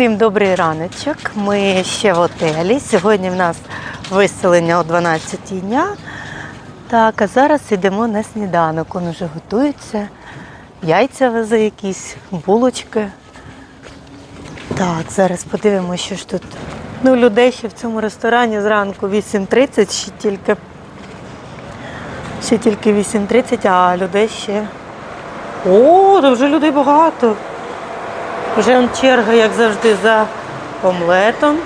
Всім добрий раночок. Ми ще в отелі. Сьогодні в нас виселення о 12 дня. Так, а зараз йдемо на сніданок. Он вже готується. Яйця везе якісь, булочки. Так, зараз подивимося, що ж тут. Ну, людей ще в цьому ресторані зранку 8.30, ще тільки. Ще тільки 8.30, а людей ще. О, то вже людей багато. Вже черга, як завжди, за омлетом.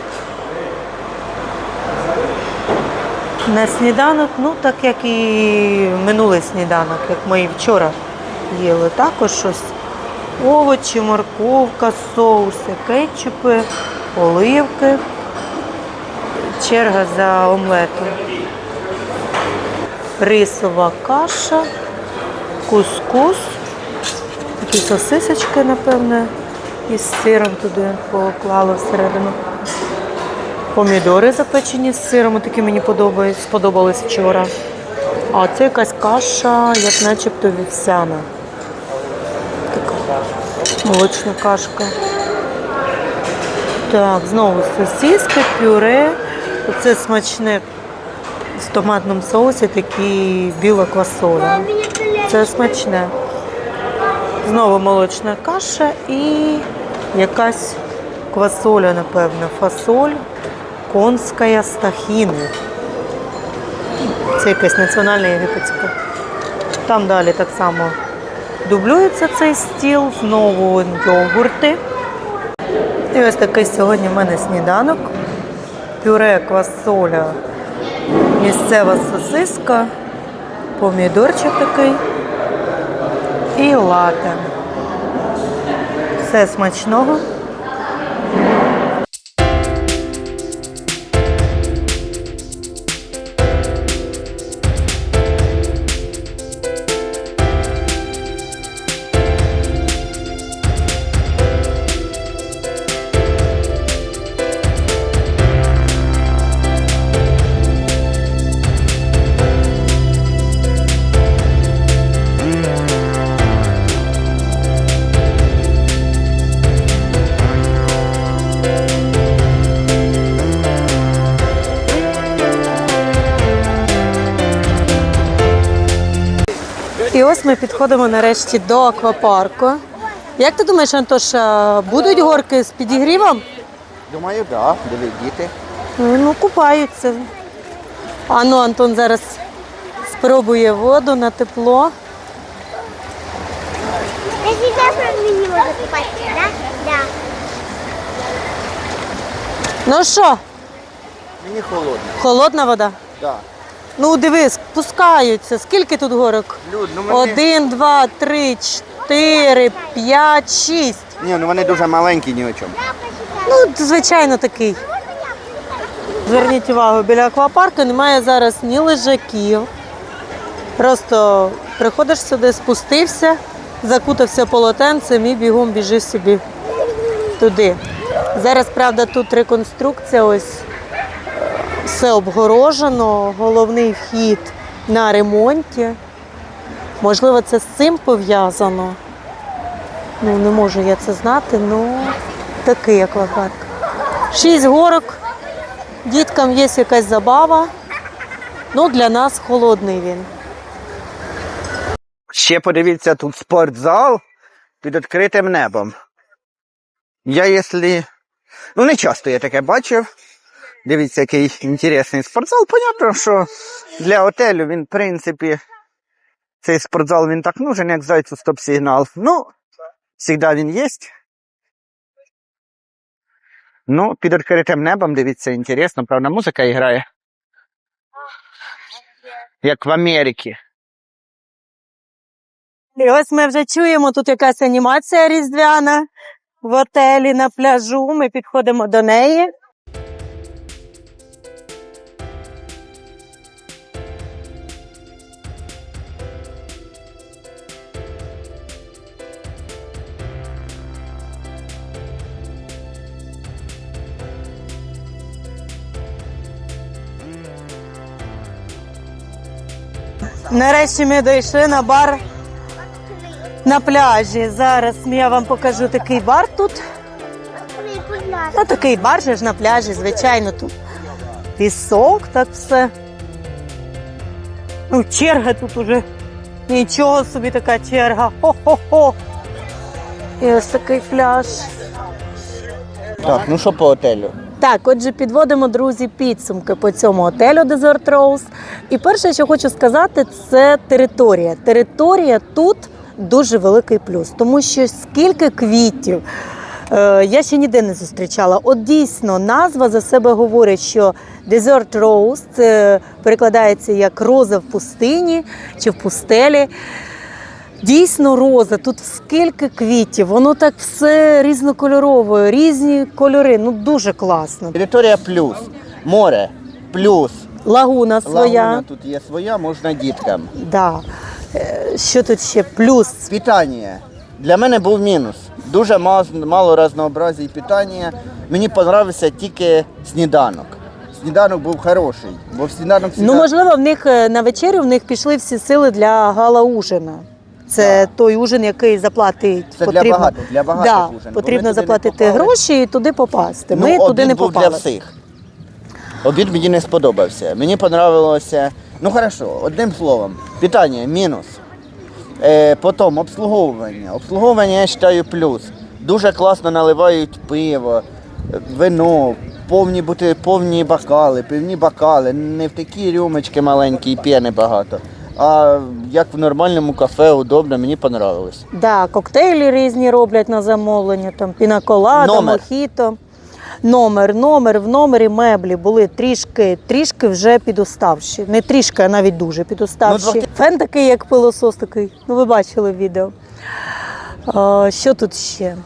На сніданок, ну так як і минулий сніданок, як ми і вчора їли. Також щось. Овочі, морковка, соуси, кетчупи, оливки. Черга за омлетом. Рисова каша, кускус. Такі сосисочки, напевне, із сиром туди поклали всередину. Помідори запечені з сиром, такі мені сподобались вчора. А це якась каша, як начебто вівсяна. Така молочна кашка. Так, знову сосиски, пюре. Оце смачне в томатному соусі, такі біла квасоля. Це смачне. Знову молочна каша і якась квасоля, напевно, фасоль конська з тахіни. Це якась національна єгипетська. Там далі так само дублюється цей стіл, знову йогурти. І ось такий сьогодні в мене сніданок. Пюре, квасоля, місцева сосиска, помідорчик такий і лате. Все смачного. Ось ми підходимо нарешті до аквапарку. Як ти думаєш, Антоша, будуть горки з підігрівом? Думаю, так, да. диви, діти. Ну, купаються. А ну, Антон зараз спробує воду на тепло. Да? Ну що, Мені холодно. холодна вода? Да. Ну, дивись, спускаються. Скільки тут горок? Люд, ну вони... Один, два, три, чотири, п'ять, шість. Ні, ну вони дуже маленькі ні о чому. Ну, звичайно, такий. Зверніть увагу, біля аквапарку немає зараз ні лежаків. Просто приходиш сюди, спустився, закутався полотенцем і бігом біжиш собі туди. Зараз, правда, тут реконструкція, ось все обгорожено, головний вхід на ремонті. Можливо, це з цим пов'язано. Ну, не можу я це знати, ну такий аквапарк. Шість горок. Діткам є якась забава. Ну, для нас холодний він. Ще подивіться, тут спортзал під відкритим небом. Я, якщо. Ну, не часто я таке бачив. Дивіться, який інтересний спортзал. Понятно, що для отелю він, в принципі, цей спортзал він так нужен, як зайцю стоп-сигнал. Ну, завжди він є. Ну, під відкритим небом, дивіться, інтересно, правда, музика грає. Як в Америці. І ось ми вже чуємо тут якась анімація різдвяна в отелі на пляжу. Ми підходимо до неї. Нарешті ми дійшли на бар на пляжі. Зараз я вам покажу такий бар тут. Ну, такий бар же ж на пляжі, звичайно, тут пісок, так все. Ну, черга тут уже. Нічого собі така черга. Хо-хо-хо. І ось такий пляж. Так, ну що по отелю? Так, отже, підводимо, друзі, підсумки по цьому отелю Desert Rose. І перше, що хочу сказати, це територія. Територія тут дуже великий плюс, тому що скільки квітів. е, Я ще ніде не зустрічала. От дійсно назва за себе говорить, що Desert Rose це перекладається як роза в пустині чи в пустелі. Дійсно, роза, тут скільки квітів, воно так все різнокольорове, різні кольори. Ну дуже класно. Територія плюс, море плюс. Лагуна своя. Лагуна тут є своя, можна діткам. Да. Е, Що тут ще? Плюс. Питання. Для мене був мінус. Дуже мало, мало питання. Мені подобався тільки сніданок. Сніданок був хороший, бо в сніданок Ну, можливо, в них е, на вечерю в них пішли всі сили для гала-ужина. Це той ужин, який заплатить. Це для потрібно, багатих, для багатих да, ужин, Потрібно заплатити гроші і туди попасти. Ну, туди обід не був попали. для всіх. Обід мені не сподобався. Мені подобалося. Ну хорошо, одним словом, питання мінус. Е, потім обслуговування. Обслуговування я вважаю плюс. Дуже класно наливають пиво, вино, повні бути, повні бокали, пивні бокали, не в такі рюмочки маленькі і п'яни багато. А як в нормальному кафе, удобно, мені понравилось. Да, коктейлі різні роблять на замовлення, там пінаколада, Номер. мохіто. Номер, номер, в номері меблі були трішки, трішки вже підуставші. Не трішки, а навіть дуже підуставші. Ну, два- Фен такий, як пилосос такий. Ну, ви бачили в відео. А, що тут ще?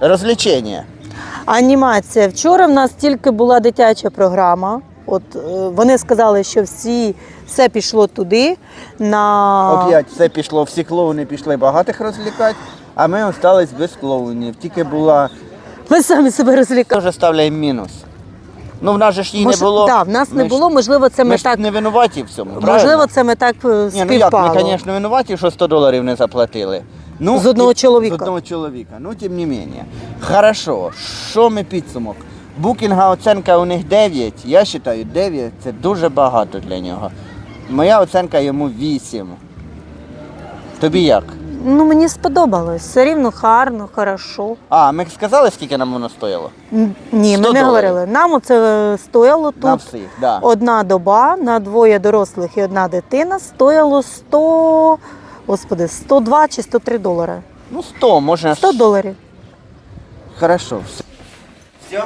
Розвлечення. Анімація. Вчора в нас тільки була дитяча програма. От е, вони сказали, що всі все пішло туди. На Оп'ять все пішло, всі клоуни пішли багатих розлікати, а ми остались без клоунів. Тільки була ми самі себе розлікали. Теж ставляємо мінус. Ну, в нас же ж її не було. Да, в нас не Ми ж- було. Можливо, це ми, Ми ж так не винуваті в цьому. Можливо, правильно? це ми так е, Ні, ну як, співпало. ми, звісно, винуваті, що 100 доларів не заплатили. Ну, З одного і- чоловіка. З одного чоловіка. Ну, тим не менше. Хорошо, що ми підсумок? Букінга оценка у них 9. Я вважаю, 9 це дуже багато для нього. Моя оценка йому 8. Тобі як? Ну, мені сподобалось. Все рівно гарно, хорошо. А, ми сказали, скільки нам воно стоїло? Н- Ні, 100 ми не доларів. говорили. Нам це стояло На тут всіх, да. одна доба на двоє дорослих і одна дитина стояло 100, господи, 102 чи 103 долари. Ну, 100, може. 100 доларів. Хорошо. Все. Все?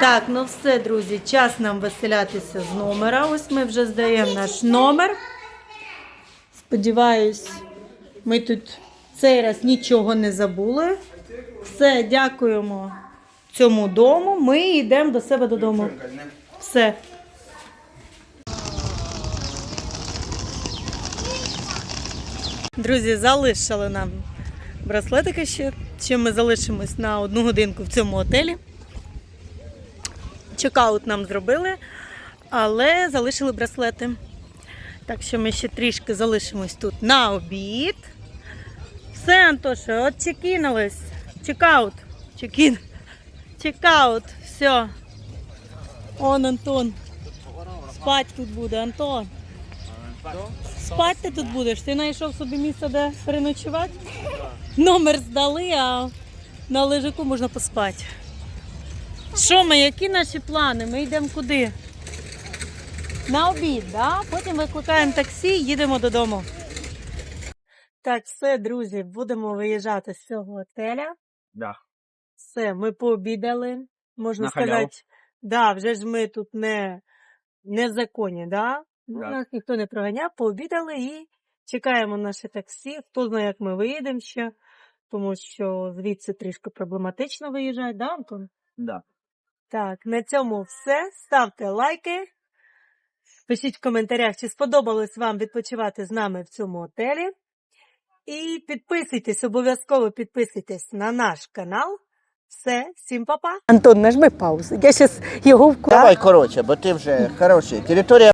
Так, ну все, друзі, час нам веселятися з номера. Ось ми вже здаємо наш номер. Сподіваюсь, ми тут цей раз нічого не забули. Все, дякуємо цьому дому. Ми йдемо до себе додому. Все. Друзі, залишили нам браслетики ще. Ще ми залишимось на одну годинку в цьому отелі. Чекаут нам зробили, але залишили браслети. Так що ми ще трішки залишимось тут на обід. Все, Антоша, от чекінулись. Чекаут. Чекін. Чекаут. Все. Он Антон. Спать тут буде, Антон. Спать ти тут будеш? Ти знайшов собі місце, де переночувати? Номер здали, а на лежаку можна поспати. Що ми, які наші плани? Ми йдемо куди? На обід, да? Потім викликаємо таксі і їдемо додому. Так, все, друзі, будемо виїжджати з цього готеля. Да. Все, ми пообідали. Можна На сказати, халяву. да, вже ж ми тут не, не законі, да? Ну, Так. Нас ніхто не проганяв, пообідали і чекаємо наше таксі. Хто знає, як ми виїдемо ще, тому що звідси трішки проблематично виїжджати, да, Антон? Да. Так, на цьому все. Ставте лайки. Пишіть в коментарях, чи сподобалось вам відпочивати з нами в цьому отелі. І підписуйтесь, обов'язково підписуйтесь на наш канал. Все, всім па-па. Антон, нажми паузу. Я зараз його вкладу. Давай коротше, бо ти вже хороший. Територія